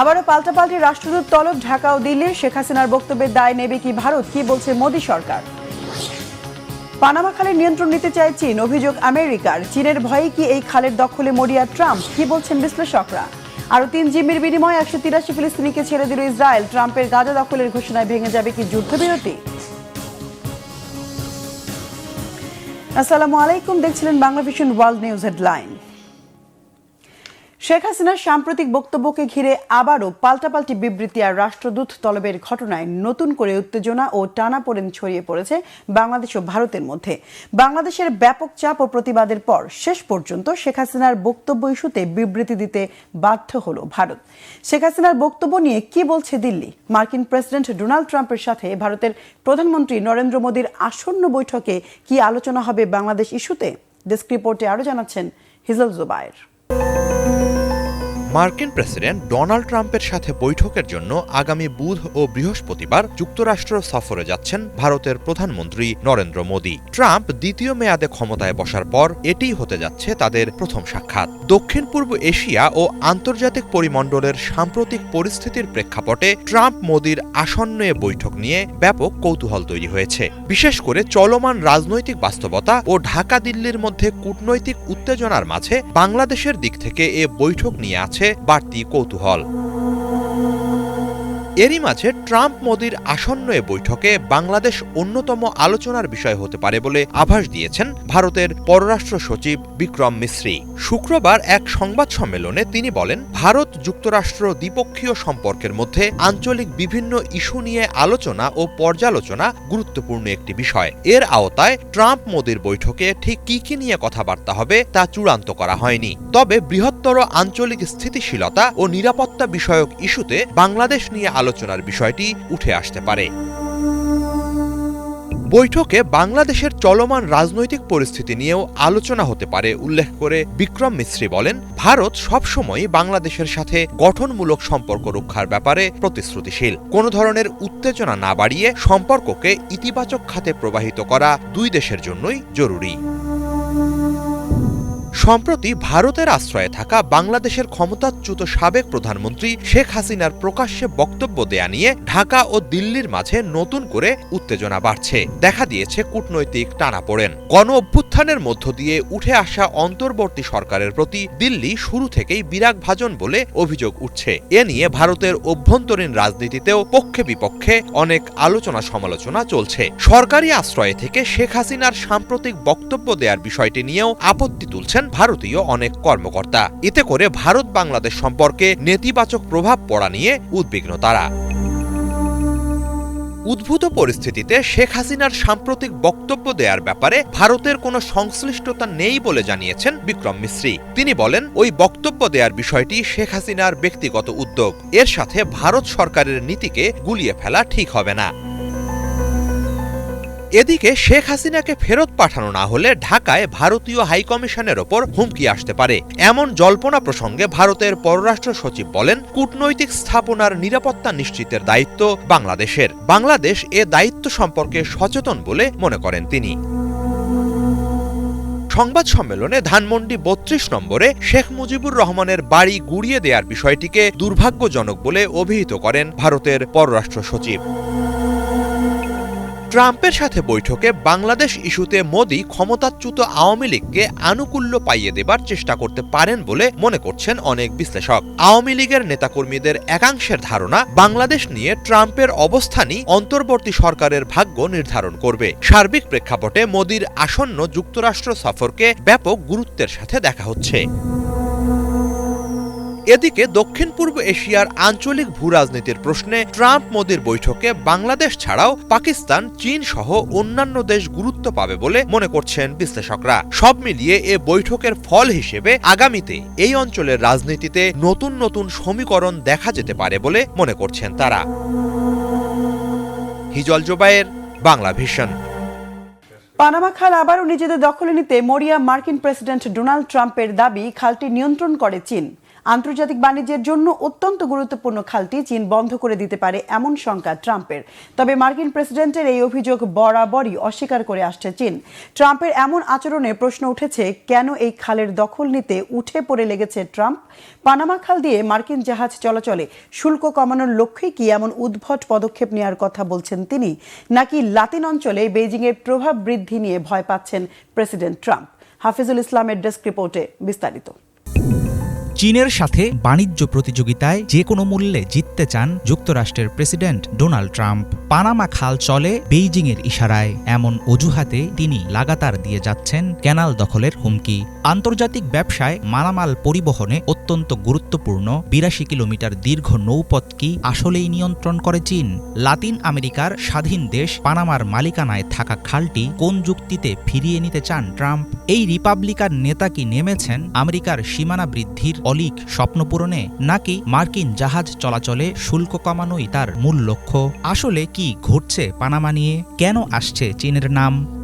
আবারও পাল্টাপাল্টি রাষ্ট্রদূত তলব ঢাকা ও দিল্লির শেখ হাসিনার বক্তব্যের দায় নেবে কি ভারত? কি বলছে মোদী সরকার? পানামা খালের নিয়ন্ত্রণ নিতে চায় চীন। অভিযোগ আমেরিকার। চীনের ভয়ে কি এই খালের দখলে মরিয়া ট্রাম্প? কি বলছেন বিশ্লেষকরা? আরও তিন জিম্মির বিনিময়ে একশো তিরাশি ফিলিস্তিনিকে ছেড়ে দিল ইসরায়েল। ট্রাম্পের গাজা দখলের ঘোষণায় ভেঙে যাবে কি যুদ্ধবিরতি? আসসালামু আলাইকুম। দেখছিলেন Bangla vision world news headline. Sheikh হাসিনার সাম্প্রতিক বক্তব্যকে ঘিরে আবারও পাল্টাপাল্টি বিবৃতি আর রাষ্ট্রদূত তলবের ঘটনায় নতুন করে উত্তেজনা ও টানাপোড়েন ছড়িয়ে পড়েছে বাংলাদেশ ও ভারতের মধ্যে। বাংলাদেশের ব্যাপক চাপ ও প্রতিবাদের পর শেষ পর্যন্ত শেখ হাসিনার বক্তব্য ইস্যুতে বিবৃতি দিতে বাধ্য হল ভারত। শেখ হাসিনার বক্তব্য নিয়ে কি বলছে দিল্লি? মার্কিন প্রেসিডেন্ট ডোনাল্ড ট্রাম্পের সাথে ভারতের প্রধানমন্ত্রী নরেন্দ্র মোদীর আসন্ন বৈঠকে কি আলোচনা হবে বাংলাদেশ ইস্যুতে? ডেস্ক রিপোর্টে আরও জানাচ্ছেন হিজল জুবায়ের। মার্কিন প্রেসিডেন্ট ডোনাল্ড ট্রাম্পের সাথে বৈঠকের জন্য আগামী বুধ ও বৃহস্পতিবার যুক্তরাষ্ট্র সফরে যাচ্ছেন ভারতের প্রধানমন্ত্রী নরেন্দ্র মোদী। ট্রাম্প দ্বিতীয় মেয়াদে ক্ষমতায় বসার পর এটিই হতে যাচ্ছে তাদের প্রথম সাক্ষাৎ। দক্ষিণ পূর্ব এশিয়া ও আন্তর্জাতিক পরিমণ্ডলের সাম্প্রতিক পরিস্থিতির প্রেক্ষাপটে ট্রাম্প মোদীর আসন্ন এ বৈঠক নিয়ে ব্যাপক কৌতূহল তৈরি হয়েছে। বিশেষ করে চলমান রাজনৈতিক বাস্তবতা ও ঢাকা দিল্লির মধ্যে কূটনৈতিক উত্তেজনার মাঝে বাংলাদেশের দিক থেকে এ বৈঠক নিয়ে আছে বাড়তি কৌতূহল। এরই মাঝে ট্রাম্প মোদির আসন্ন এ বৈঠকে বাংলাদেশ অন্যতম আলোচনার বিষয় হতে পারে বলে আভাস দিয়েছেন ভারতের পররাষ্ট্র সচিব বিক্রম মিশ্রি। শুক্রবার এক সংবাদ সম্মেলনে তিনি বলেন, ভারত যুক্তরাষ্ট্র দ্বিপক্ষীয় সম্পর্কের মধ্যে আঞ্চলিক বিভিন্ন ইস্যু নিয়ে আলোচনা ও পর্যালোচনা গুরুত্বপূর্ণ একটি বিষয়। এর আওতায় ট্রাম্প মোদির বৈঠকে ঠিক কি কি নিয়ে কথাবার্তা হবে তা চূড়ান্ত করা হয়নি। তবে বৃহত্তর আঞ্চলিক স্থিতিশীলতা ও নিরাপত্তা বিষয়ক ইস্যুতে বাংলাদেশ নিয়ে আলোচনার বিষয়টি উঠে আসতে পারে। বৈঠকে বাংলাদেশের চলমান রাজনৈতিক পরিস্থিতি নিয়েও আলোচনা হতে পারে উল্লেখ করে বিক্রম মিশ্রি বলেন, ভারত সবসময়ই বাংলাদেশের সাথে গঠনমূলক সম্পর্ক রক্ষার ব্যাপারে প্রতিশ্রুতিশীল। কোনো ধরনের উত্তেজনা না বাড়িয়ে সম্পর্ককে ইতিবাচক খাতে প্রবাহিত করা দুই দেশের জন্যই জরুরি। সম্প্রতি ভারতের আশ্রয়ে থাকা বাংলাদেশের ক্ষমতাচ্যুত সাবেক প্রধানমন্ত্রী শেখ হাসিনার প্রকাশ্যে বক্তব্য দেয়া নিয়ে ঢাকা ও দিল্লির মাঝে নতুন করে উত্তেজনা বাড়ছে। দেখা দিয়েছে কূটনৈতিক টানাপোড়েন। গণ অভ্যুত্থানের মধ্য দিয়ে উঠে আসা অন্তর্বর্তী সরকারের প্রতি দিল্লি শুরু থেকেই বিরাগ ভাজন বলে অভিযোগ উঠছে। এ নিয়ে ভারতের অভ্যন্তরীণ রাজনীতিতেও পক্ষে বিপক্ষে অনেক আলোচনা সমালোচনা চলছে। সরকারি আশ্রয়ে থেকে শেখ হাসিনার সাম্প্রতিক বক্তব্য দেওয়ার বিষয়টি নিয়েও আপত্তি তুলছেন ভারতীয় অনেক কর্মকর্তা। এতে করে ভারত বাংলাদেশ সম্পর্কে নেতিবাচক প্রভাব পড়া নিয়ে উদ্বিগ্ন তারা। উদ্ভূত পরিস্থিতিতে শেখ হাসিনার সাম্প্রতিক বক্তব্য দেওয়ার ব্যাপারে ভারতের কোনো সংশ্লিষ্টতা নেই বলে জানিয়েছেন বিক্রম মিশ্রি তিনি বলেন, ওই বক্তব্য দেওয়ার বিষয়টি শেখ হাসিনার ব্যক্তিগত উদ্যোগ। এর সাথে ভারত সরকারের নীতিকে গুলিয়ে ফেলা ঠিক হবে না। এদিকে শেখ হাসিনাকে ফেরত পাঠানো না হলে ঢাকায় ভারতীয় হাইকমিশনের ওপর হুমকি আসতে পারে। এমন জল্পনা প্রসঙ্গে ভারতের পররাষ্ট্র সচিব বলেন, কূটনৈতিক স্থাপনার নিরাপত্তা নিশ্চিতের দায়িত্ব বাংলাদেশের। বাংলাদেশ এ দায়িত্ব সম্পর্কে সচেতন বলে মনে করেন তিনি। সংবাদ সম্মেলনে ধানমন্ডি বত্রিশ নম্বরে শেখ মুজিবুর রহমানের বাড়ি গুড়িয়ে দেওয়ার বিষয়টিকে দুর্ভাগ্যজনক বলে অভিহিত করেন ভারতের পররাষ্ট্র সচিব। ট্রাম্পের সাথে বৈঠকে বাংলাদেশ ইস্যুতে মোদি ক্ষমতাচ্যুত আওয়ামী লীগকে আনুকূল্য পাইয়ে দেবার চেষ্টা করতে পারেন বলে মনে করছেন অনেক বিশ্লেষক। আওয়ামী লীগের নেতাকর্মীদের একাংশের ধারণা, বাংলাদেশ নিয়ে ট্রাম্পের অবস্থানই অন্তর্বর্তী সরকারের ভাগ্য নির্ধারণ করবে। সার্বিক প্রেক্ষাপটে মোদির আসন্ন যুক্তরাষ্ট্র সফরকে ব্যাপক গুরুত্বের সাথে দেখা হচ্ছে। এদিকে দক্ষিণ পূর্ব এশিয়ার আঞ্চলিক ভূরাজনীতির প্রশ্নে ট্রাম্প মোদির বৈঠকে বাংলাদেশ ছাড়াও পাকিস্তান, চীন সহ অন্যান্য দেশ গুরুত্ব পাবে বলে মনে করছেন বিশ্লেষকরা। সব মিলিয়ে এ বৈঠকের ফল হিসেবে আগামীতে এই অঞ্চলের রাজনীতিতে নতুন নতুন সমীকরণ দেখা যেতে পারে বলে মনে করছেন তারা। হিজল জোবায়ের বাংলা ভিশন পানামা খাল আবারও নিজেদের দখলে নিতে মরিয়া মার্কিন প্রেসিডেন্ট ডোনাল্ড ট্রাম্পের দাবি খালটি নিয়ন্ত্রণ করে চীন। আন্তর্জাতিক বাণিজ্যের জন্য অত্যন্ত গুরুত্বপূর্ণ খালটি চীন বন্ধ করে দিতে পারে এমন শঙ্কা ট্রাম্পের। তবে মার্কিন প্রেসিডেন্টের এই অভিযোগ বরাবরই অস্বীকার করে আসছে চীন। ট্রাম্পের এমন আচরণে প্রশ্ন উঠেছে, কেন এই খালের দখল নিতে উঠে পড়ে লেগেছে ট্রাম্প? পানামা খাল দিয়ে মার্কিন জাহাজ চলাচলে শুল্ক কমানোর লক্ষ্যে কি এমন উদ্ভট পদক্ষেপ নেওয়ার কথা বলছেন তিনি, নাকি লাতিন অঞ্চলে বেইজিংয়ের প্রভাব বৃদ্ধি নিয়ে ভয় পাচ্ছেন প্রেসিডেন্ট ট্রাম্প? হাফিজুল ইসলামের ডেস্ক রিপোর্টে বিস্তারিত। চীনের সাথে বাণিজ্য প্রতিযোগিতায় যে কোনো মূল্যে জিততে চান যুক্তরাষ্ট্রের প্রেসিডেন্ট ডোনাল্ড ট্রাম্প। পানামা খাল চলে বেইজিংয়ের ইশারায়। এমন অজুহাতে তিনি লাগাতার দিয়ে যাচ্ছেন ক্যানাল দখলের হুমকি। আন্তর্জাতিক ব্যবসায় মালামাল পরিবহনে অত্যন্ত গুরুত্বপূর্ণ। বিরাশি কিলোমিটার দীর্ঘ নৌপথ কি আসলেই নিয়ন্ত্রণ করে চীন? লাতিন আমেরিকার স্বাধীন দেশ পানামার মালিকানায় থাকা খালটি কোন যুক্তিতে ফিরিয়ে নিতে চান ট্রাম্প? এই রিপাবলিকান নেতা কি নেমেছেন? আমেরিকার সীমানা বৃদ্ধির অলিক স্বপ্নপূরণে নাকি মার্কিন জাহাজ চলাচলে শুল্ক কমানোই তার মূল লক্ষ্য? আসলে কি ঘটছে পানামা নিয়ে? কেন আসছে চীনের নাম?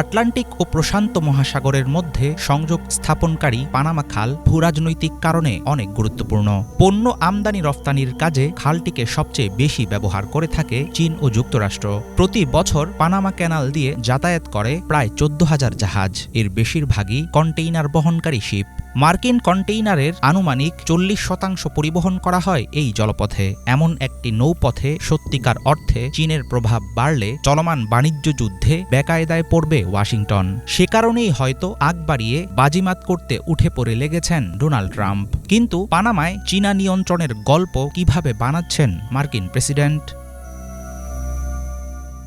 আটলান্টিক ও প্রশান্ত মহাসাগরের মধ্যে সংযোগ স্থাপনকারী পানামা খাল ভূরাজনৈতিক কারণে অনেক গুরুত্বপূর্ণ। পণ্য আমদানি রফতানির কাজে খালটিকে সবচেয়ে বেশি ব্যবহার করে থাকে চীন ও যুক্তরাষ্ট্র। প্রতি বছর পানামা ক্যানাল দিয়ে যাতায়াত করে প্রায় চোদ্দ হাজার জাহাজ। এর বেশিরভাগই কন্টেইনার বহনকারী শিপ। মার্কিন কন্টেইনারের আনুমানিক চল্লিশ শতাংশ পরিবহন করা হয় এই জলপথে। এমন একটি নৌপথে সত্যিকার অর্থে চীনের প্রভাব বাড়লে চলমান বাণিজ্য যুদ্ধে বেকায়দায় পড়বে ওয়াশিংটন। সে কারণেই হয়তো আগ বাড়িয়ে বাজিমাত করতে উঠে পড়ে লেগেছেন ডোনাল্ড ট্রাম্প। কিন্তু পানামায় চীনা নিয়ন্ত্রণের গল্প কীভাবে বানাচ্ছেন মার্কিন প্রেসিডেন্ট?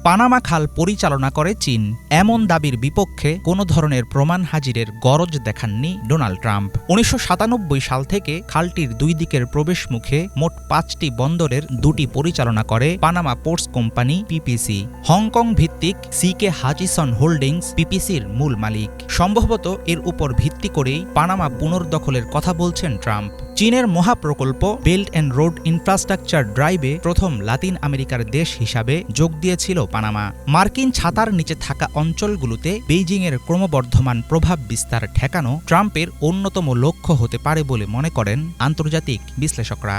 পানামা খাল পরিচালনা করে চীন। এমন দাবির বিপক্ষে কোনো ধরনের প্রমাণ হাজিরের গরজ দেখাননি ডোনাল্ড ট্রাম্প। উনিশশো সাতানব্বই সাল থেকে খালটির দুই দিকের প্রবেশ মুখে মোট পাঁচটি বন্দরের দুটি পরিচালনা করে Panama ports company PPC. Hong Kong ভিত্তিক সিকে হাচিসন হোল্ডিংস পিপিসির মূল মালিক। সম্ভবত এর উপর ভিত্তি করেই পানামা পুনর্দখলের কথা বলছেন ট্রাম্প। চীনের মহাপ্রকল্প বেল্ট অ্যান্ড রোড ইনফ্রাস্ট্রাকচার ড্রাইভে প্রথম লাতিন আমেরিকার দেশ হিসাবে যোগ দিয়েছিল পানামা। মার্কিন ছাতার নিচে থাকা অঞ্চলগুলোতে বেইজিংয়ের ক্রমবর্ধমান প্রভাব বিস্তার ঠেকানো ট্রাম্পের অন্যতম লক্ষ্য হতে পারে বলে মনে করেন আন্তর্জাতিক বিশ্লেষকরা।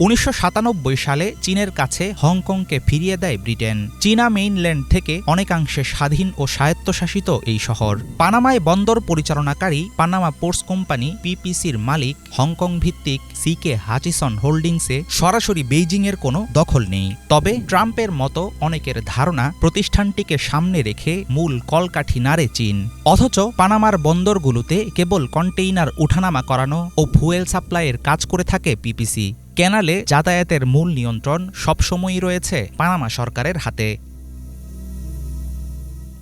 উনিশশো সাতানব্বই সালে চীনের কাছে হংকংকে ফিরিয়ে দেয় ব্রিটেন। চীনা মেইনল্যান্ড থেকে অনেকাংশে স্বাধীন ও স্বায়ত্তশাসিত এই শহর। পানামায় বন্দর পরিচালনাকারী পানামা পোর্টস কোম্পানি পিপিসির মালিক হংকং ভিত্তিক সিকে হাচিসন হোল্ডিংসে সরাসরি বেইজিংয়ের কোনো দখল নেই। তবে ট্রাম্পের মতো অনেকের ধারণা প্রতিষ্ঠানটিকে সামনে রেখে মূল কলকাঠি নাড়ে চীন। অথচ পানামার বন্দরগুলোতে কেবল কন্টেইনার উঠানামা করানো ও ফুয়েল সাপ্লাইয়ের কাজ করে থাকে পিপিসি। ক্যানালে যাতায়াতের মূল নিয়ন্ত্রণ সবসময়ই রয়েছে পানামা সরকারের হাতে।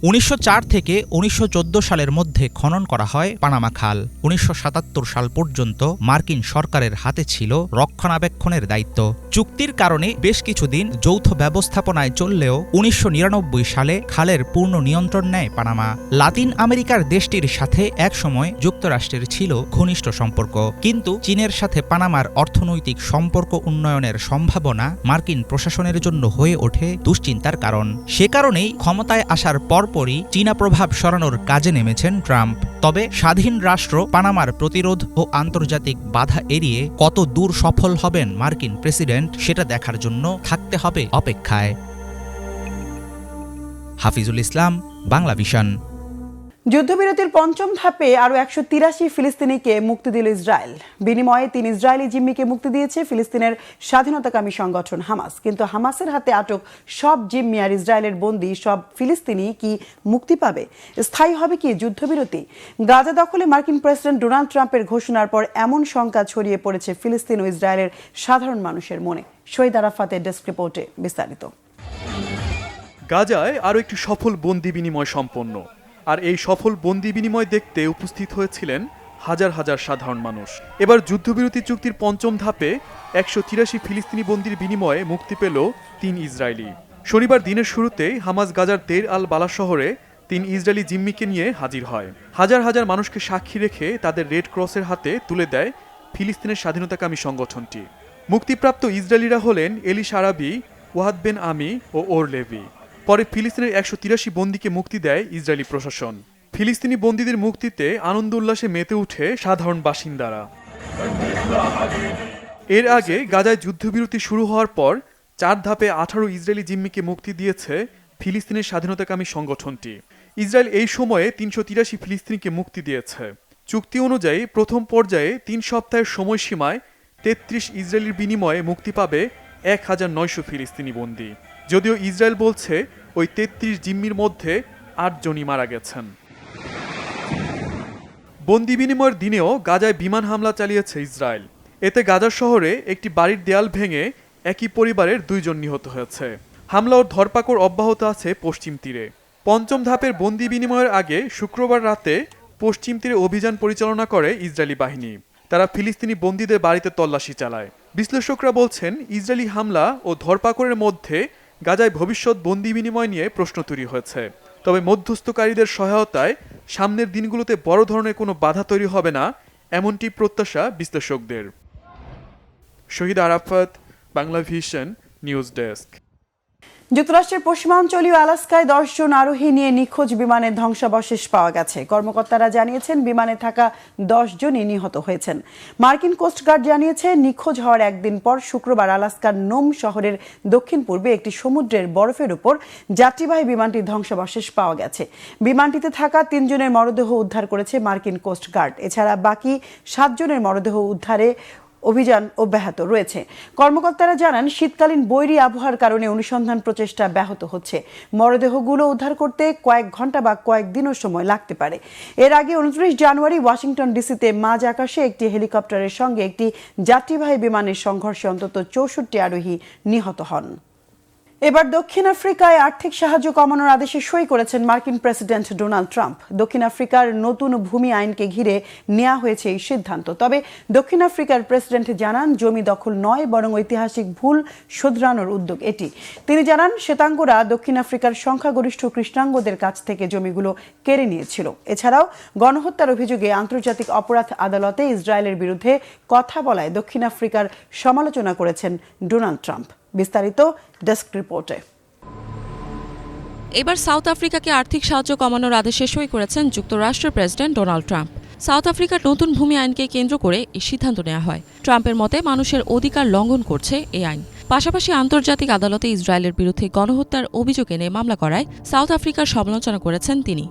উনিশশো চার থেকে উনিশশো চোদ্দ সালের মধ্যে খনন করা হয় পানামা খাল। উনিশশো সাতাত্তর সাল পর্যন্ত মার্কিন সরকারের হাতে ছিল রক্ষণাবেক্ষণের দায়িত্ব। চুক্তির কারণে বেশ কিছুদিন যৌথ ব্যবস্থাপনায় চললেও উনিশশো নিরানব্বই সালে খালের পূর্ণ নিয়ন্ত্রণ নেয় পানামা। লাতিন আমেরিকার দেশটির সাথে একসময় যুক্তরাষ্ট্রের ছিল ঘনিষ্ঠ সম্পর্ক। কিন্তু চীনের সাথে পানামার অর্থনৈতিক সম্পর্ক উন্নয়নের সম্ভাবনা মার্কিন প্রশাসনের জন্য হয়ে ওঠে দুশ্চিন্তার কারণ। সে কারণেই ক্ষমতায় আসার পরপরই চীনা প্রভাব সরানোর কাজে নেমেছেন ট্রাম্প। তবে স্বাধীন রাষ্ট্র পানামার প্রতিরোধ ও আন্তর্জাতিক বাধা এড়িয়ে কত দূর সফল হবেন মার্কিন প্রেসিডেন্ট সেটা দেখার জন্য থাকতে হবে অপেক্ষায়। হাফিজুল ইসলাম, বাংলা ভিশন। যুদ্ধবিরতির পঞ্চম ধাপে আরও একশো তিরাশি ফিলিস্তিনিকে মুক্তি দিল ইসরায়েল। বিনিময়ে তিন ইসরায়েলি জিম্মিকে মুক্তি দিয়েছে ফিলিস্তিনের স্বাধীনতাকামী সংগঠন হামাস। কিন্তু হামাসের হাতে আটক সব জিম্মি আর ইসরায়েলের বন্দী সব ফিলিস্তিনি কি মুক্তি পাবে? স্থায়ী হবে কি যুদ্ধবিরতি? গাজা দখলে মার্কিন প্রেসিডেন্ট ডোনাল্ড ট্রাম্পের ঘোষণার পর এমন শঙ্কা ছড়িয়ে পড়েছে ফিলিস্তিন ও ইসরায়েলের সাধারণ মানুষের মনে। শহীদ আরাফাতের ডেস্ক রিপোর্টে বিস্তারিত। গাজায় আরও একটি সফল বন্দি বিনিময় সম্পন্ন। আর এই সফল বন্দি বিনিময় দেখতে উপস্থিত হয়েছিলেন হাজার হাজার সাধারণ মানুষ। এবার যুদ্ধবিরতি চুক্তির পঞ্চম ধাপে একশো তিরাশি ফিলিস্তিনি বন্দির বিনিময়ে মুক্তি পেল তিন ইসরায়েলি। শনিবার দিনের শুরুতেই হামাজ গাজার দের আল বালা শহরে তিন ইসরায়েলি জিম্মিকে নিয়ে হাজির হয়। হাজার হাজার মানুষকে সাক্ষী রেখে তাদের রেড ক্রসের হাতে তুলে দেয় ফিলিস্তিনের স্বাধীনতাকামী সংগঠনটি। মুক্তিপ্রাপ্ত ইসরায়েলিরা হলেন এলি সারাবি ওয়াহাদ বেন আমি ও ওর লেভি। পরে ফিলিস্তিনের একশো তিরাশি বন্দীকে মুক্তি দেয় ইসরায়েলি প্রশাসন। ফিলিস্তিনি বন্দীদের মুক্তিতে আনন্দ উল্লাসে মেতে উঠে সাধারণ বাসিন্দারা। এর আগে গাজায় যুদ্ধবিরতি শুরু হওয়ার পর চার ধাপে আঠারো ইসরায়েলি জিম্মিকে মুক্তি দিয়েছে ফিলিস্তিনের স্বাধীনতাকামী সংগঠনটি। ইসরায়েল এই সময়ে তিনশো তিরাশি ফিলিস্তিনিকে মুক্তি দিয়েছে। চুক্তি অনুযায়ী প্রথম পর্যায়ে তিন সপ্তাহের সময়সীমায় তেত্রিশ ইসরায়েলির বিনিময়ে মুক্তি পাবে এক হাজার নয়শো ফিলিস্তিনি বন্দী। যদিও ইসরায়েল বলছে ওই তেত্রিশ জিম্মির মধ্যে আটজনই মারা গেছেন। বন্দি বিনিময়ের দিনেও গাজায় বিমান হামলা চালিয়েছে ইসরায়েল। এতে গাজা শহরে একটি বাড়ির দেয়াল ভেঙে একই পরিবারের দুইজন নিহত হয়েছে। হামলা ও ধরপাকড় অব্যাহত আছে পশ্চিম তীরে। পঞ্চম ধাপের বন্দি বিনিময়ের আগে শুক্রবার রাতে পশ্চিম তীরে অভিযান পরিচালনা করে ইসরায়েলি বাহিনী। তারা ফিলিস্তিনি বন্দীদের বাড়িতে তল্লাশি চালায়। বিশ্লেষকরা বলছেন, ইসরায়েলি হামলা ও ধরপাকড়ের মধ্যে গাজায় ভবিষ্যৎ বন্দি বিনিময় নিয়ে প্রশ্ন তৈরি হয়েছে। তবে মধ্যস্থকারীদের সহায়তায় সামনের দিনগুলোতে বড় ধরনের কোনো বাধা তৈরি হবে না, এমনটি প্রত্যাশা বিশ্লেষকদের। Shahid Arafat Bangla vision news desk. যুক্তরাষ্ট্রের পশ্চিমাঞ্চলীয় আলাস্কায় দশজন আরোহী নিয়ে নিখোঁজ বিমানের ধ্বংসাবশেষ পাওয়া গেছে। কর্মকর্তারা জানিয়েছেন, বিমানে থাকা দশ জনই নিহত হয়েছেন। মার্কিন কোস্টগার্ড জানিয়েছে, নিখোঁজ হওয়ার একদিন পর শুক্রবার আলাস্কার নোম শহরের দক্ষিণ পূর্বে একটি সমুদ্রের বরফের উপর যাত্রীবাহী বিমানটির ধ্বংসাবশেষ পাওয়া গেছে। বিমানটিতে থাকা তিনজনের মরদেহ উদ্ধার করেছে মার্কিন কোস্টগার্ড এছাড়া বাকি সাতজনের মরদেহ উদ্ধারে অভিযান অব্যাহত রয়েছে। কর্মকর্তারা জানান, শীতকালীন বৈরী আবহাওয়ার কারণে অনুসন্ধান প্রচেষ্টা ব্যাহত হচ্ছে। মরদেহগুলো উদ্ধার করতে কয়েক ঘণ্টা বা কয়েক দিনও সময় লাগতে পারে। এর আগে উনত্রিশ জানুয়ারি ওয়াশিংটন ডিসিতে মাঝ আকাশে একটি হেলিকপ্টারের সঙ্গে একটি যাত্রীবাহী বিমানের সংঘর্ষে অন্তত চৌষট্টি আরোহী নিহত হন। এবার দক্ষিণ আফ্রিকায় আর্থিক সাহায্য কমানোর আদেশে সই করেছেন মার্কিন প্রেসিডেন্ট ডোনাল্ড ট্রাম্প। দক্ষিণ আফ্রিকার নতুন ভূমি আইনকে ঘিরে নেওয়া হয়েছে এই সিদ্ধান্ত। তবে দক্ষিণ আফ্রিকার প্রেসিডেন্ট জানান, জমি দখল নয়, বরং ঐতিহাসিক ভুল শোধরানোর উদ্যোগ এটি। তিনি জানান, শ্বেতাঙ্গরা দক্ষিণ আফ্রিকার সংখ্যাগরিষ্ঠ কৃষ্ণাঙ্গদের কাছ থেকে জমিগুলো কেড়ে নিয়েছিল। এছাড়াও গণহত্যার অভিযোগে আন্তর্জাতিক অপরাধ আদালতে ইসরায়েলের বিরুদ্ধে কথা বলায় দক্ষিণ আফ্রিকার সমালোচনা করেছেন ডোনাল্ড ট্রাম্প। বিস্তারিত ডেস্ক রিপোর্টে। এবার সাউথ আফ্রিকাকে আর্থিক সাহায্য কমানোর আদেশে সই করেছেন যুক্তরাষ্ট্রের প্রেসিডেন্ট ডোনাল্ড ট্রাম্প। সাউথ আফ্রিকার নতুন ভূমি আইনকে কেন্দ্র করে এই সিদ্ধান্ত নেওয়া হয়। ট্রাম্পের মতে, মানুষের অধিকার লঙ্ঘন করছে এই আইন। পাশাপাশি আন্তর্জাতিক আদালতে ইসরায়েলের বিরুদ্ধে গণহত্যার অভিযোগ এনে মামলা করায় সাউথ আফ্রিকার সমালোচনা করেছেন তিনি।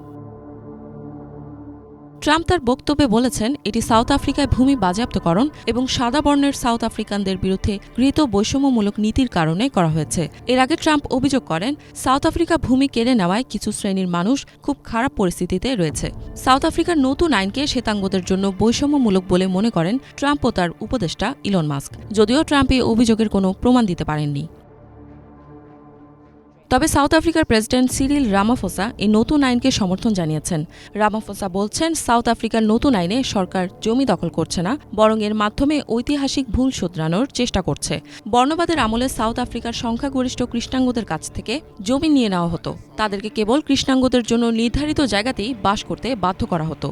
ট্রাম্প তার বক্তব্যে বলেছেন, এটি সাউথ আফ্রিকায় ভূমি বাজেয়াপ্তকরণ এবং সাদা বর্ণের সাউথ আফ্রিকানদের বিরুদ্ধে গৃহীত বৈষম্যমূলক নীতির কারণে করা হয়েছে। এর আগে ট্রাম্প অভিযোগ করেন, সাউথ আফ্রিকা ভূমি কেড়ে নেওয়ায় কিছু শ্রেণির মানুষ খুব খারাপ পরিস্থিতিতে রয়েছে। সাউথ আফ্রিকার নতুন আইনকে শ্বেতাঙ্গদের জন্য বৈষম্যমূলক বলে মনে করেন ট্রাম্প ও তার উপদেষ্টা ইলন মাস্ক। যদিও ট্রাম্প এই অভিযোগের কোনো প্রমাণ দিতে পারেননি। তবে সাউথ আফ্রিকার প্রেসিডেন্ট সিরিল রামাফোসা এই নতুন আইনকে সমর্থন জানিয়েছেন। রামাফোসা বলছেন, সাউথ আফ্রিকার নতুন আইনে সরকার জমি দখল করছে না, বরং এর মাধ্যমে ঐতিহাসিক ভুল শোধরানোর চেষ্টা করছে। বর্ণবাদের আমলে সাউথ আফ্রিকার সংখ্যাগরিষ্ঠ কৃষ্ণাঙ্গদের কাছ থেকে জমি নিয়ে নেওয়া হতো। তাদেরকে কেবল কৃষ্ণাঙ্গদের জন্য নির্ধারিত জায়গাতেই বাস করতে বাধ্য করা হতো।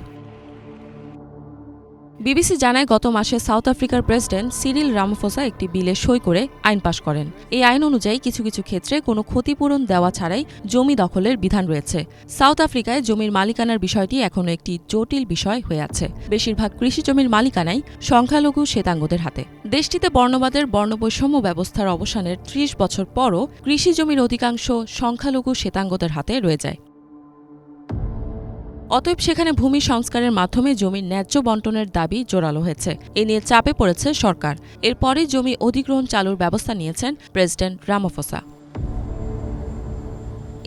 বিবিসি জানায়, গত মাসে সাউথ আফ্রিকার প্রেসিডেন্ট সিরিল রামফোসা একটি বিলে সই করে আইন পাশ করেন। এই আইন অনুযায়ী কিছু কিছু ক্ষেত্রে কোনো ক্ষতিপূরণ দেওয়া ছাড়াই জমি দখলের বিধান রয়েছে। সাউথ আফ্রিকায় জমির মালিকানার বিষয়টি এখনও একটি জটিল বিষয় হয়ে আছে। বেশিরভাগ কৃষি জমির মালিকানাই সংখ্যালঘু শ্বেতাঙ্গদের হাতে। দেশটিতে বর্ণবাদের বর্ণবৈষম্য ব্যবস্থার অবসানের ত্রিশ বছর পরও কৃষি জমির অধিকাংশ সংখ্যালঘু শ্বেতাঙ্গদের হাতে রয়ে যায়। অতএব সেখানে ভূমি সংস্কারের মাধ্যমে জমির ন্যায্য বন্টনের দাবি জোরালো হয়েছে। এ নিয়ে চাপে পড়েছে সরকার। এরপরে জমি অধিগ্রহণ চালুর ব্যবস্থা নিয়েছেন প্রেসিডেন্ট রামাফোসা।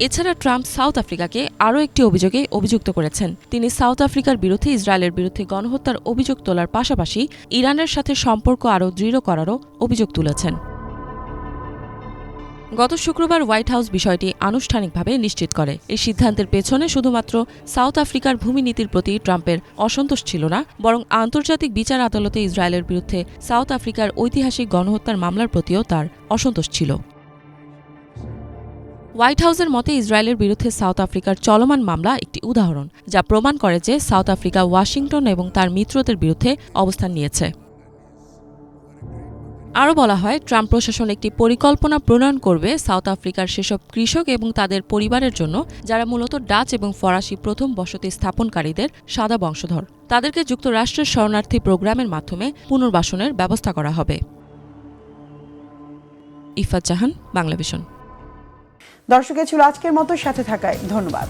এছাড়া ট্রাম্প সাউথ আফ্রিকাকে আরও একটি অভিযোগে অভিযুক্ত করেছেন। তিনি সাউথ আফ্রিকার বিরুদ্ধে ইসরায়েলের বিরুদ্ধে গণহত্যার অভিযোগ তোলার পাশাপাশি ইরানের সাথে সম্পর্ক আরও দৃঢ় করারও অভিযোগ তুলেছেন। গত শুক্রবার হোয়াইট হাউস বিষয়টি আনুষ্ঠানিকভাবে নিশ্চিত করে। এই সিদ্ধান্তের পেছনে শুধুমাত্র সাউথ আফ্রিকার ভূমি নীতির প্রতি ট্রাম্পের অসন্তোষ ছিল না, বরং আন্তর্জাতিক বিচার আদালতে ইসরায়েলের বিরুদ্ধে সাউথ আফ্রিকার ঐতিহাসিক গণহত্যার মামলার প্রতিও তার অসন্তোষ ছিল। হোয়াইট হাউসের মতে ইসরায়েলের বিরুদ্ধে সাউথ আফ্রিকার চলমান মামলা একটি উদাহরণ, যা প্রমাণ করে যে সাউথ আফ্রিকা ওয়াশিংটন এবং তার মিত্রদের বিরুদ্ধে অবস্থান নিয়েছে। আরও বলা হয়, ট্রাম্প প্রশাসন একটি পরিকল্পনা প্রণয়ন করবে সাউথ আফ্রিকার সেসব কৃষক এবং তাদের পরিবারের জন্য, যারা মূলত ডাচ এবং ফরাসি প্রথম বসতি স্থাপনকারীদের সাদা বংশধর। তাদেরকে যুক্তরাষ্ট্রের শরণার্থী প্রোগ্রামের মাধ্যমে পুনর্বাসনের ব্যবস্থা করা হবে। ইফাত জাহান বাংলাভিশন দর্শকের ছিল আজকের মতো, সাথে থাকায় ধন্যবাদ।